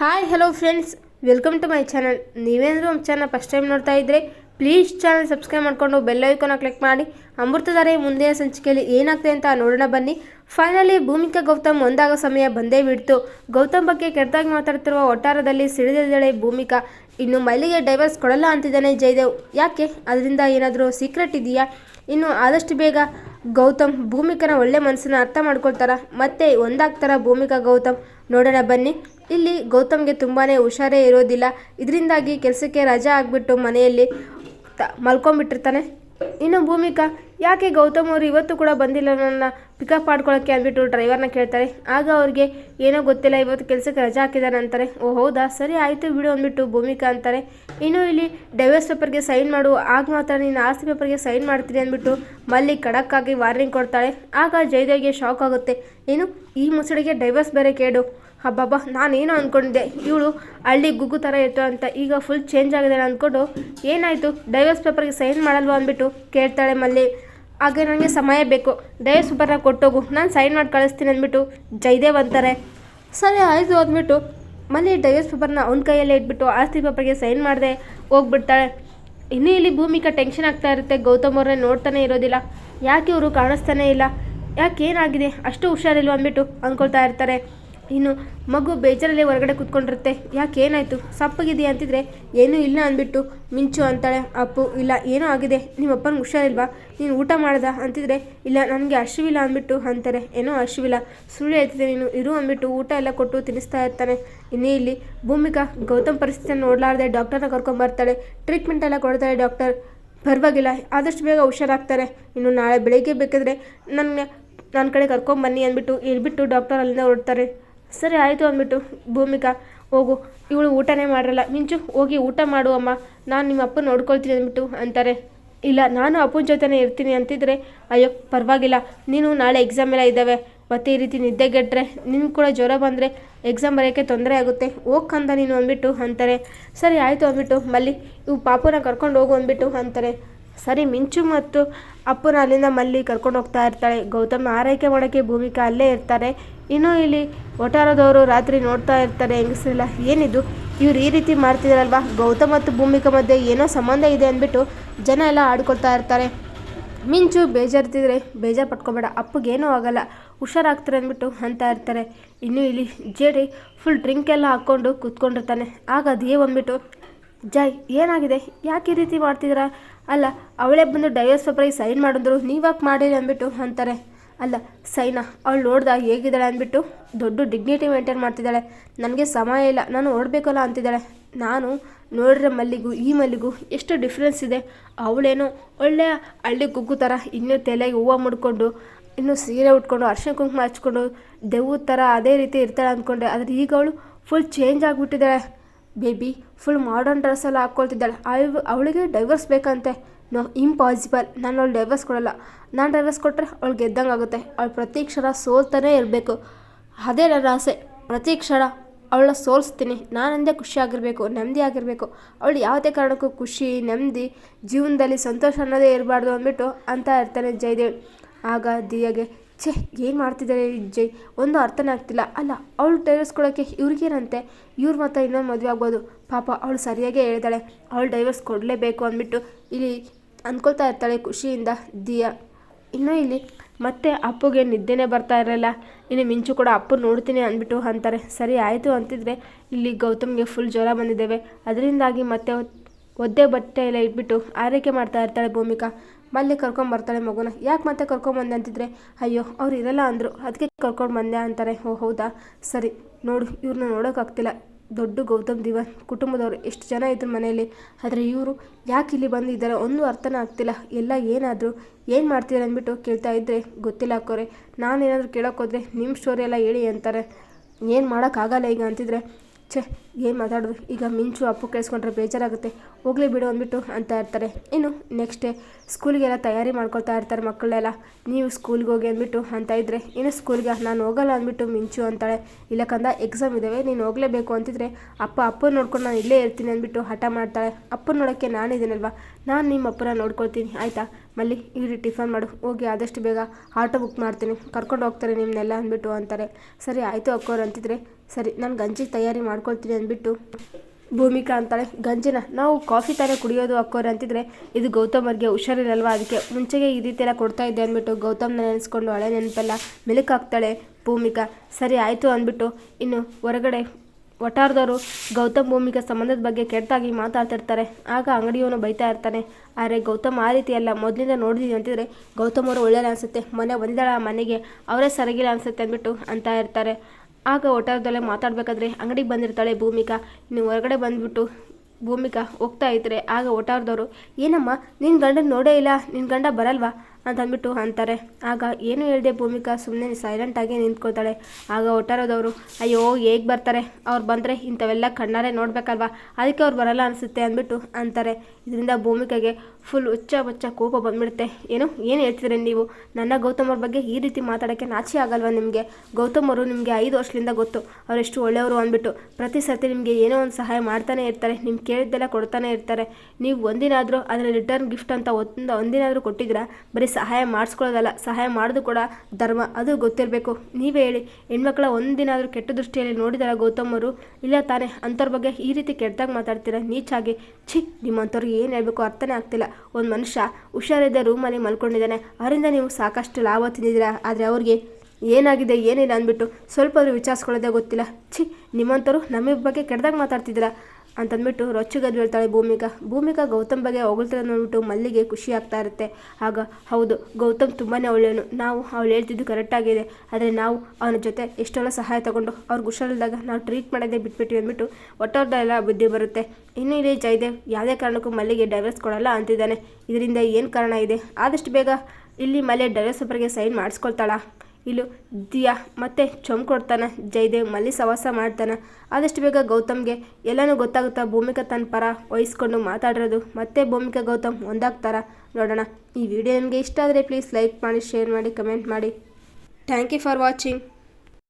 Hi hello friends welcome to my channel ನೀವೇನಾದರೂ ನಮ್ಮ channel first time ನೋಡ್ತಾ ಇದ್ದರೆ ಪ್ಲೀಸ್ ಚಾನಲ್ ಸಬ್ಸ್ಕ್ರೈಬ್ ಮಾಡಿಕೊಂಡು ಬೆಲ್ ಐಕಾನ ಕ್ಲಿಕ್ ಮಾಡಿ. ಅಮೃತಧಾರೆ ಮುಂದಿನ ಸಂಚಿಕೆಯಲ್ಲಿ ಏನಾಗ್ತದೆ ಅಂತ ನೋಡೋಣ ಬನ್ನಿ. ಫೈನಲಿ ಭೂಮಿಕಾ ಗೌತಮ್ ಒಂದಾಗ ಸಮಯ ಬಂದೇ ಬಿಡ್ತು. ಗೌತಮ್ ಬಗ್ಗೆ ಕೆಟ್ಟದಾಗಿ ಮಾತಾಡ್ತಿರುವ ಒಟ್ಟಾರದಲ್ಲಿ ಸಿಡಿದಿದ್ದಾಳೆ ಭೂಮಿಕಾ. ಇನ್ನು ಮೈಲಿಗೆ ಡೈವರ್ಸ್ ಕೊಡಲ್ಲ ಅಂತಿದ್ದಾನೆ ಜಯದೇವ್. ಯಾಕೆ? ಅದರಿಂದ ಏನಾದರೂ ಸೀಕ್ರೆಟ್ ಇದೆಯಾ? ಇನ್ನು ಆದಷ್ಟು ಬೇಗ ಗೌತಮ್ ಭೂಮಿಕನ ಒಳ್ಳೆ ಮನಸ್ಸನ್ನ ಅರ್ಥ ಮಾಡ್ಕೊಳ್ತಾರ. ಮತ್ತೆ ಒಂದಾಗ್ತಾರ ಭೂಮಿಕಾ ಗೌತಮ್. ನೋಡೋಣ ಬನ್ನಿ. ಇಲ್ಲಿ ಗೌತಮ್ಗೆ ತುಂಬಾನೇ ಹುಷಾರೇ ಇರೋದಿಲ್ಲ. ಇದರಿಂದಾಗಿ ಕೆಲಸಕ್ಕೆ ರಜಾ ಆಗಿಬಿಟ್ಟು ಮನೆಯಲ್ಲಿ ಮಲ್ಕೊಂಡ್ಬಿಟ್ಟಿರ್ತಾನೆ. ಇನ್ನು ಭೂಮಿಕಾ, ಯಾಕೆ ಗೌತಮ್ ಅವರು ಇವತ್ತು ಕೂಡ ಬಂದಿಲ್ಲ ನನ್ನ ಪಿಕಪ್ ಮಾಡ್ಕೊಳ್ಳೋಕ್ಕೆ ಅಂದ್ಬಿಟ್ಟು ಡ್ರೈವರ್ನ ಕೇಳ್ತಾರೆ. ಆಗ ಅವ್ರಿಗೆ ಏನೋ ಗೊತ್ತಿಲ್ಲ, ಇವತ್ತು ಕೆಲಸಕ್ಕೆ ರಜಾ ಹಾಕಿದ್ದಾರೆ ಅಂತಾರೆ. ಓ ಹೌದಾ? ಸರಿ ಆಯಿತು ಬಿಡು ಅಂದ್ಬಿಟ್ಟು ಭೂಮಿಕಾ ಅಂತಾರೆ. ಇನ್ನು ಇಲ್ಲಿ ಡೈವರ್ಸ್ ಪೇಪರ್ಗೆ ಸೈನ್ ಮಾಡು, ಆಗ ಮಾತ್ರ ನೀನು ಆಸ್ತಿ ಪೇಪರ್ಗೆ ಸೈನ್ ಮಾಡ್ತೀನಿ ಅಂದ್ಬಿಟ್ಟು ಮಲ್ಲಿ ಖಡಕ್ಕಾಗಿ ವಾರ್ನಿಂಗ್ ಕೊಡ್ತಾಳೆ. ಆಗ ಜಯದೇವ್ಗೆ ಶಾಕ್ ಆಗುತ್ತೆ. ಏನು? ಈ ಮುಸುಡಿಗೆ ಡೈವರ್ಸ್ ಬೇರೆ ಕೇಡು. ಹಬ್ಬಬ್ಬ ನಾನೇನು ಅಂದ್ಕೊಂಡಿದ್ದೆ ಇವಳು ಹಳ್ಳಿ ಗುಗ್ಗು ಥರ ಇತ್ತು ಅಂತ ಈಗ ಫುಲ್ ಚೇಂಜ್ ಆಗಿದೆ ಅಂದ್ಕೊಂಡು ಏನಾಯಿತು? ಡೈವರ್ಸ್ ಪೇಪರ್ಗೆ ಸೈನ್ ಮಾಡಲ್ವಾ ಅಂದ್ಬಿಟ್ಟು ಕೇಳ್ತಾಳೆ ಮಲ್ಲಿ. ಹಾಗೆ ನನಗೆ ಸಮಯ ಬೇಕು. ಡೈವರ್ಸ್ ಪೇಪರ್ನ ಕೊಟ್ಟೋಗು. ನಾನು ಸೈನ್ ಮಾಡಿ ಕಳಿಸ್ತೀನಿ ಅಂದ್ಬಿಟ್ಟು ಜಯದೇವ್ ಅಂತಾರೆ. ಸರಿ, ಆಯಿತು ಅಂದ್ಬಿಟ್ಟು ಮಲ್ಲಿ ಡೈವರ್ಸ್ ಪೇಪರ್ನ ಅವ್ನ ಕೈಯಲ್ಲೇ ಇಟ್ಬಿಟ್ಟು ಆಸ್ತಿ ಪೇಪರ್ಗೆ ಸೈನ್ ಮಾಡದೆ ಹೋಗ್ಬಿಡ್ತಾಳೆ. ಇನ್ನೂ ಇಲ್ಲಿ ಭೂಮಿಕಾ ಟೆನ್ಷನ್ ಆಗ್ತಾ ಇರುತ್ತೆ. ಗೌತಮ್ ಅವ್ರನ್ನ ನೋಡ್ತಾನೆ ಇರೋದಿಲ್ಲ. ಯಾಕೆ ಇವರು ಕಾಣಿಸ್ತಾನೇ ಇಲ್ಲ? ಯಾಕೆ ಏನಾಗಿದೆ? ಅಷ್ಟು ಹುಷಾರಿಲ್ವ ಅಂದ್ಬಿಟ್ಟು ಅಂದ್ಕೊಳ್ತಾ ಇರ್ತಾರೆ. ಇನ್ನು ಮಗು ಬೇಜಾರಲ್ಲಿ ಹೊರಗಡೆ ಕೂತ್ಕೊಂಡಿರುತ್ತೆ. ಯಾಕೆ ಏನಾಯಿತು? ಸಪ್ಪಗಿದೆಯಾ ಅಂತಿದ್ರೆ, ಏನೂ ಇಲ್ಲ ಅಂದ್ಬಿಟ್ಟು, ಮಿಂಚು ಅಂತಾಳೆ. ಅಪ್ಪು, ಇಲ್ಲ, ಏನೋ ಆಗಿದೆ. ನಿಮ್ಮ ಅಪ್ಪನಿಗೆ ಹುಷಾರಿಲ್ವಾ? ನೀನು ಊಟ ಮಾಡ್ದ? ಅಂತಿದ್ರೆ, ಇಲ್ಲ, ನನಗೆ ಹಸಿವಿಲ್ಲ ಅಂದ್ಬಿಟ್ಟು ಅಂತಾರೆ. ಏನೋ ಹಸಿವಿಲ್ಲ ಸುಳ್ಳು ಹೇಳ್ತಿದ್ದೆ ನೀನು. ಇರು ಅಂದ್ಬಿಟ್ಟು ಊಟ ಎಲ್ಲ ಕೊಟ್ಟು ತಿನ್ನಿಸ್ತಾ ಇರ್ತಾನೆ. ಇನ್ನೇ ಇಲ್ಲಿ ಭೂಮಿಕಾ ಗೌತಮ್ ಪರಿಸ್ಥಿತಿಯನ್ನು ನೋಡಲಾರ್ದೆ ಡಾಕ್ಟರ್ನ ಕರ್ಕೊಂಬರ್ತಾಳೆ ಟ್ರೀಟ್ಮೆಂಟ್ ಎಲ್ಲ ಕೊಡ್ತಾಳೆ ಡಾಕ್ಟರ್. ಪರವಾಗಿಲ್ಲ. ಆದಷ್ಟು ಬೇಗ ಹುಷಾರಾಗ್ತಾರೆ. ಇನ್ನು ನಾಳೆ ಬೆಳಗ್ಗೆ ಬೇಕಾದರೆ ನನ್ನ ನನ್ನ ಕಡೆ ಕರ್ಕೊಂಬನ್ನಿ ಅಂದ್ಬಿಟ್ಟು ಹೇಳ್ಬಿಟ್ಟು ಡಾಕ್ಟರ್ ಅಲ್ಲಿಂದ ಹೊರಡ್ತಾರೆ. ಸರಿ, ಆಯಿತು ಅಂದ್ಬಿಟ್ಟು ಭೂಮಿಕಾ, ಹೋಗು. ಇವಳು ಊಟನೇ ಮಾಡಿರಲ್ಲ. ಮಿಂಚು, ಹೋಗಿ ಊಟ ಮಾಡು ಅಮ್ಮ. ನಾನು ನಿಮ್ಮ ಅಪ್ಪನ ನೋಡ್ಕೊಳ್ತೀನಿ ಅಂದ್ಬಿಟ್ಟು ಅಂತಾರೆ. ಇಲ್ಲ, ನಾನು ಅಪ್ಪನ ಜೊತೆನೇ ಇರ್ತೀನಿ ಅಂತಿದ್ರೆ, ಅಯ್ಯೋ, ಪರವಾಗಿಲ್ಲ. ನೀನು ನಾಳೆ ಎಕ್ಸಾಮ್ ಎಲ್ಲ ಇದ್ದಾವೆ. ಮತ್ತೆ ಈ ರೀತಿ ನಿದ್ದೆಗೆಟ್ರೆ ನಿನ್ಗೆ ಕೂಡ ಜ್ವರ ಬಂದರೆ ಎಕ್ಸಾಮ್ ಬರೆಯೋಕ್ಕೆ ತೊಂದರೆ ಆಗುತ್ತೆ. ಹೋಗ್ಕಂದ ನೀನು ಅಂದ್ಬಿಟ್ಟು ಅಂತಾರೆ. ಸರಿ, ಆಯಿತು ಅಂದ್ಬಿಟ್ಟು ಮಲ್ಲಿ, ಇವು ಪಾಪುನ ಕರ್ಕೊಂಡು ಹೋಗು ಅಂದ್ಬಿಟ್ಟು ಅಂತಾರೆ. ಸರಿ, ಮಿಂಚು ಮತ್ತು ಅಪ್ಪನ ಅಲ್ಲಿಂದ ಮಲ್ಲಿ ಕರ್ಕೊಂಡು ಹೋಗ್ತಾ ಇರ್ತಾಳೆ. ಗೌತಮ್ ಆರೈಕೆ ಮಾಡೋಕ್ಕೆ ಭೂಮಿಕಾ ಅಲ್ಲೇ ಇರ್ತಾರೆ. ಇನ್ನು ಇಲ್ಲಿ ಒಟಾರದವರು ರಾತ್ರಿ ನೋಡ್ತಾ ಇರ್ತಾರೆ ಹೆಂಗಸರೆಲ್ಲ ಏನಿದು? ಇವ್ರು ಈ ರೀತಿ ಮಾಡ್ತಿದಾರಲ್ವಾ? ಗೌತಮ್ ಮತ್ತು ಭೂಮಿಕಾ ಮಧ್ಯೆ ಏನೋ ಸಂಬಂಧ ಇದೆ ಅಂದ್ಬಿಟ್ಟು ಜನ ಎಲ್ಲ ಆಡ್ಕೊಳ್ತಾ ಇರ್ತಾರೆ. ಮಿಂಚು ಬೇಜಾರ್ತಿದ್ರೆ ಬೇಜಾರು ಪಟ್ಕೊಬೇಡ. ಅಪ್ಪಗೇನೂ ಆಗಲ್ಲ. ಹುಷಾರಾಗ್ತಾರೆ ಅಂದ್ಬಿಟ್ಟು ಅಂತ ಇರ್ತಾರೆ. ಇನ್ನು ಇಲ್ಲಿ ಜೇಡಿ ಫುಲ್ ಡ್ರಿಂಕ್ ಎಲ್ಲ ಹಾಕ್ಕೊಂಡು ಕೂತ್ಕೊಂಡಿರ್ತಾನೆ. ಆಗ ಅದೇ ಅಂದ್ಬಿಟ್ಟು ಜೈ ಏನಾಗಿದೆ? ಯಾಕೆ ಈ ರೀತಿ ಮಾಡ್ತಿದ್ದೀರಾ ಅಲ್ಲ, ಅವಳೇ ಬಂದು ಡೈವರ್ಸ್ ಪೇಪರಿಗೆ ಸೈನ್ ಮಾಡಿದ್ರು. ನೀವ್ಯಾಕೆ ಮಾಡಿರಿ? ಅಂದ್ಬಿಟ್ಟು ಅಂತಾರೆ. ಅಲ್ಲ, ಸೈನಾ, ಅವಳು ನೋಡ್ದ ಹೇಗಿದ್ದಾಳೆ ಅಂದ್ಬಿಟ್ಟು ದೊಡ್ಡ ಡಿಗ್ನಿಟಿ ಮೇಂಟೈನ್ ಮಾಡ್ತಿದ್ದಾಳೆ. ನನಗೆ ಸಮಯ ಇಲ್ಲ, ನಾನು ಓಡಬೇಕಲ್ಲ ಅಂತಿದ್ದಾಳೆ. ನಾನು ನೋಡಿದ್ರೆ ಮಲ್ಲಿಗೂ, ಈ ಮಲ್ಲಿಗೂ ಎಷ್ಟು ಡಿಫ್ರೆನ್ಸ್ ಇದೆ. ಅವಳೇನೋ ಒಳ್ಳೆಯ ಹಳ್ಳಿ ಗುಗ್ಗು ಥರ ಇನ್ನೂ ತಲೆಗೆ ಹೂವು ಮುಡ್ಕೊಂಡು, ಇನ್ನೂ ಸೀರೆ ಉಟ್ಕೊಂಡು ಅರ್ಶಿನ ಕುಂಕುಮ ಹಚ್ಕೊಂಡು ದೆವ್ವದ ಥರ ಅದೇ ರೀತಿ ಇರ್ತಾಳೆ ಅಂದ್ಕೊಂಡೆ. ಆದರೆ ಈಗ ಅವಳು ಫುಲ್ ಚೇಂಜ್ ಆಗಿಬಿಟ್ಟಿದ್ದಾಳೆ. ಬೇಬಿ ಫುಲ್ ಮಾಡರ್ನ್ ಡ್ರೆಸ್ಸೆಲ್ಲ ಹಾಕ್ಕೊಳ್ತಿದ್ದಾಳೆ ಅವ್ ಅವಳಿಗೆ ಡೈವರ್ಸ್ ಬೇಕಂತೆ. ನೋ ಇಂಪಾಸಿಬಲ್ ನಾನು ಅವಳು ಡೈವರ್ಸ್ ಕೊಡಲ್ಲ. ನಾನು ಡೈವರ್ಸ್ ಕೊಟ್ಟರೆ ಅವಳು ಗೆದ್ದಂಗೆ ಆಗುತ್ತೆ. ಅವಳು ಪ್ರತಿ ಕ್ಷಣ ಸೋಲ್ತಾನೇ ಇರಬೇಕು. ಅದೇ ನನ್ನ ಆಸೆ. ಪ್ರತಿ ಕ್ಷಣ ಅವಳನ್ನ ಸೋಲಿಸ್ತೀನಿ. ನಾನಂದೇ ಖುಷಿಯಾಗಿರಬೇಕು ನೆಮ್ಮದಿ ಆಗಿರಬೇಕು. ಅವಳು ಯಾವುದೇ ಕಾರಣಕ್ಕೂ ಖುಷಿ, ನೆಮ್ಮದಿ, ಜೀವನದಲ್ಲಿ ಸಂತೋಷ ಅನ್ನೋದೇ ಇರಬಾರ್ದು ಅಂದ್ಬಿಟ್ಟು ಅಂತ ಇರ್ತಾನೆ ಜಯದೇವ್. ಆಗ ದಿಯಾಗೆ, ಛೇ, ಏನು ಮಾಡ್ತಿದ್ದಾರೆ ಜೈ ಒಂದು ಅರ್ಥನೇ ಆಗ್ತಿಲ್ಲ. ಅಲ್ಲ, ಅವಳು ಡೈವರ್ಸ್ ಇವ್ರಿಗೇನಂತೆ? ಇವ್ರು ಮಾತ್ರ ಇನ್ನೊಂದು ಮದುವೆ ಆಗ್ಬೋದು. ಪಾಪ ಅವಳು ಸರಿಯಾಗೇ ಹೇಳ್ತಾಳೆ. ಅವಳು ಡೈವರ್ಸ್ ಕೊಡಲೇಬೇಕು ಅಂದ್ಬಿಟ್ಟು ಇಲ್ಲಿ ಅಂದ್ಕೊಳ್ತಾ ಇರ್ತಾಳೆ ಖುಷಿಯಿಂದ ದಿಯಾ. ಇನ್ನು ಇಲ್ಲಿ ಮತ್ತೆ ಅಪ್ಪುಗೆ ನಿದ್ದೆನೇ ಬರ್ತಾ ಇರಲ್ಲ ಇನ್ನು ಮಿಂಚು ಕೂಡ ಅಪ್ಪು ನೋಡ್ತೀನಿ ಅಂದ್ಬಿಟ್ಟು ಅಂತಾರೆ. ಸರಿ ಆಯಿತು ಅಂತಿದ್ರೆ ಇಲ್ಲಿ ಗೌತಮ್ಗೆ ಫುಲ್ ಜ್ವರ ಬಂದಿದ್ದೇವೆ. ಅದರಿಂದಾಗಿ ಮತ್ತೆ ಒದ್ದೆ ಬಟ್ಟೆ ಎಲ್ಲ ಇಟ್ಬಿಟ್ಟು ಆರೈಕೆ ಮಾಡ್ತಾ ಇರ್ತಾಳೆ ಭೂಮಿಕಾ. ಮಲ್ಲಿ ಕರ್ಕೊಂಬರ್ತಾಳೆ ಮಗುನ. ಯಾಕೆ ಮತ್ತೆ ಕರ್ಕೊಂಬಂದೆ ಅಂತಿದ್ರೆ? ಅಯ್ಯೋ, ಅವ್ರು ಇರಲ್ಲ ಅಂದರು. ಅದಕ್ಕೆ ಕರ್ಕೊಂಡು ಬಂದೆ ಅಂತಾರೆ. ಓ, ಹೌದಾ? ಸರಿ, ನೋಡು. ಇವ್ರನ್ನ ನೋಡೋಕ್ಕಾಗ್ತಿಲ್ಲ ದೊಡ್ಡ ಗೌತಮ್ ದಿವಾನ್ ಕುಟುಂಬದವರು ಎಷ್ಟು ಜನ ಇದ್ರು ಮನೆಯಲ್ಲಿ, ಆದರೆ ಇವರು ಯಾಕೆ ಇಲ್ಲಿ ಬಂದಿದ್ದಾರೆ ಒಂದು ಅರ್ಥನೇ ಆಗ್ತಿಲ್ಲ. ಎಲ್ಲ ಏನಾದರೂ, ಏನು ಮಾಡ್ತೀರ ಅಂದ್ಬಿಟ್ಟು ಕೇಳ್ತಾ ಇದ್ದರೆ ಗೊತ್ತಿಲ್ಲ ಹಾಕೋರೆ ನಾನೇನಾದರೂ ಕೇಳೋಕ್ಕೋದ್ರೆ ನಿಮ್ಮ ಸ್ಟೋರಿ ಎಲ್ಲ ಹೇಳಿ ಅಂತಾರೆ. ಏನು ಮಾಡೋಕ್ಕಾಗಲ್ಲ ಈಗ ಅಂತಿದ್ರೆ ಛೇ, ಏನು ಮಾತಾಡೋದು? ಈಗ ಮಿಂಚು ಅಪ್ಪು ಕೇಳಿಸ್ಕೊಂಡ್ರೆ ಬೇಜಾರಾಗುತ್ತೆ. ಹೋಗ್ಲಿ ಬಿಡು ಅಂದ್ಬಿಟ್ಟು ಅಂತ ಇರ್ತಾರೆ ಇನ್ನು ನೆಕ್ಸ್ಟ್ ಸ್ಕೂಲಿಗೆಲ್ಲ ತಯಾರಿ ಮಾಡ್ಕೊಳ್ತಾ ಇರ್ತಾರೆ ಮಕ್ಕಳೆಲ್ಲ ನೀವು ಸ್ಕೂಲ್ಗೆ ಹೋಗಿ ಅಂದ್ಬಿಟ್ಟು ಅಂತ ಇದ್ದರೆ ಇನ್ನು ಸ್ಕೂಲ್ಗೆ ನಾನು ಹೋಗಲ್ಲ ಅಂದ್ಬಿಟ್ಟು ಮಿಂಚು ಅಂತಾಳೆ. ಇಲ್ಲಕ್ಕಂದ ಎಕ್ಸಾಮ್ ಇದ್ದಾವೆ ನೀನು ಹೋಗಲೇಬೇಕು ಅಂತಿದ್ರೆ ಅಪ್ಪ ಅಪ್ಪ ನೋಡ್ಕೊಂಡು ನಾನು ಇಲ್ಲೇ ಇರ್ತೀನಿ ಅಂದ್ಬಿಟ್ಟು ಹಠ ಮಾಡ್ತಾಳೆ. ಅಪ್ಪನ ನೋಡೋಕ್ಕೆ ನಾನಿದ್ದೀನಲ್ವಾ ನಾನು ನಿಮ್ಮ ಅಪ್ಪನ ನೋಡ್ಕೊಳ್ತೀನಿ, ಆಯಿತಾ? ಮಲ್ಲಿ, ಇರಿ, ಟಿಫನ್ ಮಾಡು. ಹೋಗಿ ಆದಷ್ಟು ಬೇಗ ಆಟೋ ಬುಕ್ ಮಾಡ್ತೀನಿ. ಕರ್ಕೊಂಡು ಹೋಗ್ತಾರೆ ನಿಮ್ಮನ್ನೆಲ್ಲ ಅಂದ್ಬಿಟ್ಟು ಅಂತಾರೆ. ಸರಿ, ಆಯಿತು ಅಕ್ಕೋರು ಅಂತಿದ್ರೆ, ಸರಿ, ನಾನು ಗಂಜಿ ತಯಾರಿ ಮಾಡ್ಕೊಳ್ತೀನಿ ಅಂದ್ಬಿಟ್ಟು ಭೂಮಿಕಾ ಅಂತಾಳೆ. ಗಂಜಿನ, ನಾವು ಕಾಫಿ ಥರ ಕುಡಿಯೋದು ಅಕ್ಕೋರು ಅಂತಿದ್ರೆ, ಇದು ಗೌತಮರಿಗೆ ಹುಷಾರಿರಲ್ವ? ಅದಕ್ಕೆ ಮುಂಚೆಗೆ ಈ ರೀತಿ ಎಲ್ಲ ಕೊಡ್ತಾ ಇದ್ದೆ ಅಂದ್ಬಿಟ್ಟು ಗೌತಮ್ನ ನೆನೆಸ್ಕೊಂಡು ಹಳೆ ನೆನಪೆಲ್ಲ ಮೆಲುಕು ಹಾಕ್ತಾಳೆ ಭೂಮಿಕಾ. ಸರಿ, ಆಯಿತು ಅಂದ್ಬಿಟ್ಟು ಇನ್ನು ಹೊರಗಡೆ ಒಟ್ಟಾರದವರು ಗೌತಮ್ ಭೂಮಿಗೆ ಸಂಬಂಧದ ಬಗ್ಗೆ ಕೆಟ್ಟದಾಗಿ ಮಾತಾಡ್ತಿರ್ತಾರೆ. ಆಗ ಅಂಗಡಿಯವನು ಬೈತಾ ಇರ್ತಾನೆ. ಆದರೆ ಗೌತಮ್, ಆ ರೀತಿ ಅಲ್ಲ. ಮೊದಲಿಂದ ನೋಡಿದೀನಿ ಅಂತಿದ್ರೆ ಗೌತಮ್ ಅವರು ಒಳ್ಳೆಯ ಅನಿಸುತ್ತೆ. ಮನೆ ಬಂದಿದ್ದಾಳೆ ಆ ಮನೆಗೆ? ಅವರೇ ಸರಿಗಿಲ್ಲ ಅನಿಸುತ್ತೆ ಅಂದ್ಬಿಟ್ಟು ಅಂತ ಇರ್ತಾರೆ. ಆಗ ಒಟ್ಟಾರದಲ್ಲೇ ಮಾತಾಡಬೇಕಾದ್ರೆ ಅಂಗಡಿಗೆ ಬಂದಿರ್ತಾಳೆ ಭೂಮಿಕಾ. ನೀವು ಹೊರಗಡೆ ಬಂದ್ಬಿಟ್ಟು ಭೂಮಿಕಾ ಹೋಗ್ತಾ ಇದ್ರೆ ಆಗ ಒಟ್ಟಾರದವರು ಏನಮ್ಮ ನಿನ್ನ ಗಂಡನ ನೋಡೇ ಇಲ್ಲ. ನಿನ್ನ ಗಂಡ ಬರಲ್ವಾ? ಅಂತ ಅಂದ್ಬಿಟ್ಟು ಅಂತಾರೆ. ಆಗ ಏನು ಹೇಳಿದೆ ಭೂಮಿಕಾ ಸುಮ್ಮನೆ ಸೈಲೆಂಟಾಗಿ ನಿಂತ್ಕೊಳ್ತಾಳೆ. ಆಗ ಒಟ್ಟಾರದವರು, ಅಯ್ಯೋ, ಹೇಗೆ ಬರ್ತಾರೆ? ಅವ್ರು ಬಂದರೆ ಇಂಥವೆಲ್ಲ ಕಣ್ಣಾರೆ ನೋಡಬೇಕಲ್ವಾ? ಅದಕ್ಕೆ ಅವ್ರು ಬರಲ್ಲ ಅನಿಸುತ್ತೆ ಅಂದ್ಬಿಟ್ಟು ಅಂತಾರೆ. ಇದರಿಂದ ಭೂಮಿಕೆಗೆ ಫುಲ್ ಹುಚ್ಚ ಬಚ್ಚ ಕೋಪ ಬಂದ್ಬಿಡುತ್ತೆ. ಏನು? ಏನು ಹೇಳ್ತಿದ್ರೆ ನೀವು? ನನ್ನ ಗೌತಮರ ಬಗ್ಗೆ ಈ ರೀತಿ ಮಾತಾಡೋಕ್ಕೆ ನಾಚಿ ಆಗಲ್ವಾ ನಿಮಗೆ? ಗೌತಮರು ಅವರು ನಿಮಗೆ ಐದು ವರ್ಷದಿಂದ ಗೊತ್ತು. ಅವರೆಷ್ಟು ಒಳ್ಳೆಯವರು ಅಂದ್ಬಿಟ್ಟು. ಪ್ರತಿ ಸರ್ತಿ ನಿಮಗೆ ಏನೋ ಒಂದು ಸಹಾಯ ಮಾಡ್ತಾನೆ ಇರ್ತಾರೆ. ನಿಮ್ಗೆ ಕೇಳಿದ್ದೆಲ್ಲ ಕೊಡ್ತಾನೆ ಇರ್ತಾರೆ. ನೀವು ಒಂದಿನಾದರೂ ಅದರ ರಿಟರ್ನ್ ಗಿಫ್ಟ್ ಅಂತ ಒಂದು ಒಂದಿನಾದರೂ ಕೊಟ್ಟಿದ್ದೀರಾ? ಬರೀ ಸಹಾಯ ಮಾಡಿಸ್ಕೊಳ್ಳೋದಲ್ಲ. ಸಹಾಯ ಮಾಡೋದು ಕೂಡ ಧರ್ಮ. ಅದು ಗೊತ್ತಿರಬೇಕು. ನೀವೇ ಹೇಳಿ. ಹೆಣ್ಮಕ್ಳ ಒಂದಿನಾದರೂ ಕೆಟ್ಟ ದೃಷ್ಟಿಯಲ್ಲಿ ನೋಡಿದಾರ ಗೌತಮರು ಇಲ್ಲ ತಾನೇ? ಅಂಥವ್ರ ಬಗ್ಗೆ ಈ ರೀತಿ ಕೆಟ್ಟದಾಗ ಮಾತಾಡ್ತೀರಾ? ನೀಚಾಗಿ. ಛಿ ನಿಮ್ಮಂಥವ್ರಿಗೆ ಏನು ಹೇಳಬೇಕು ಅರ್ಥನೇ ಆಗ್ತಿಲ್ಲ. ಒಂದು ಮನುಷ್ಯ ಹುಷಾರಿದ್ದ ರೂಮಲ್ಲಿ ಮಲ್ಕೊಂಡಿದ್ದಾನೆ. ಅವರಿಂದ ನೀವು ಸಾಕಷ್ಟು ಲಾಭ ತಿಂದಿದ್ದೀರಾ? ಆದರೆ ಅವ್ರಿಗೆ ಏನಾಗಿದೆ, ಏನಿಲ್ಲ ಅಂದ್ಬಿಟ್ಟು ಸ್ವಲ್ಪ ವಿಚಾರಿಸ್ಕೊಳ್ಳೋದೇ ಗೊತ್ತಿಲ್ಲ. ಛಿ ನಿಮ್ಮಂಥವ್ರು ನಮ್ಮ ಬಗ್ಗೆ ಕೆಟ್ಟದಾಗ ಮಾತಾಡ್ತಿದ್ದೀರಾ? ಅಂತಂದ್ಬಿಟ್ಟು ರೊಚ್ಚುಗದ್ದು ಹೇಳ್ತಾಳೆ ಭೂಮಿಕಾ. ಭೂಮಿಕಾ ಗೌತಮ್ ಬಗ್ಗೆ ಹೊಗಳ್ತಾರೆ ನೋಡ್ಬಿಟ್ಟು ಮಲ್ಲಿಗೆ ಖುಷಿ ಆಗ್ತಾ ಇರುತ್ತೆ. ಆಗ, ಹೌದು, ಗೌತಮ್ ತುಂಬಾ ಒಳ್ಳೆಯವನು. ನಾವು ಅವ್ಳು ಹೇಳ್ತಿದ್ದು ಕರೆಕ್ಟಾಗಿದೆ ಆದರೆ ನಾವು ಅವನ ಜೊತೆ ಎಷ್ಟೆಲ್ಲ ಸಹಾಯ ತಗೊಂಡು ಅವ್ರಿಗೆ ಹುಷಾರಿಲ್ದಾಗ ನಾವು ಟ್ರೀಟ್ ಮಾಡೋದೇ ಬಿಟ್ಬಿಟ್ವಿ ಅಂದ್ಬಿಟ್ಟು ಒಟ್ಟವ್ರದ್ದೆಲ್ಲ ಬುದ್ಧಿ ಬರುತ್ತೆ. ಇನ್ನು ಇಲ್ಲಿ ಜಯದೇವ್, ಯಾವುದೇ ಕಾರಣಕ್ಕೂ ಮಲ್ಲಿಗೆ ಡೈವರ್ಸ್ ಕೊಡಲ್ಲ ಅಂತಿದ್ದಾನೆ. ಇದರಿಂದ ಏನು ಕಾರಣ ಇದೆ? ಆದಷ್ಟು ಬೇಗ ಇಲ್ಲಿ ಮಲೆ ಡೈವರ್ಸ್ ಒಬ್ಬರಿಗೆ ಸೈನ್ ಮಾಡಿಸ್ಕೊಳ್ತಾಳಾ? ಇಲ್ಲೂ ದಿಯಾ ಮತ್ತೆ ಚಮ್ ಕೊಡ್ತಾನೆ, ಜಯದೇವ್ ಮಲ್ಲಿ ಸವಾಸ ಮಾಡ್ತಾನೆ. ಆದಷ್ಟು ಬೇಗ ಗೌತಮ್ಗೆ ಎಲ್ಲನೂ ಗೊತ್ತಾಗುತ್ತಾ ಭೂಮಿಕಾ ತನ್ನ ಪರ ವಹಿಸ್ಕೊಂಡು ಮಾತಾಡಿರೋದು, ಮತ್ತೆ ಭೂಮಿಕಾ ಗೌತಮ್ ಒಂದಾಗ್ತಾರ ನೋಡೋಣ. ಈ ವಿಡಿಯೋ ನಿಮಗೆ ಇಷ್ಟ ಆದರೆ ಪ್ಲೀಸ್ ಲೈಕ್ ಮಾಡಿ ಶೇರ್ ಮಾಡಿ ಕಮೆಂಟ್ ಮಾಡಿ. Thank you for watching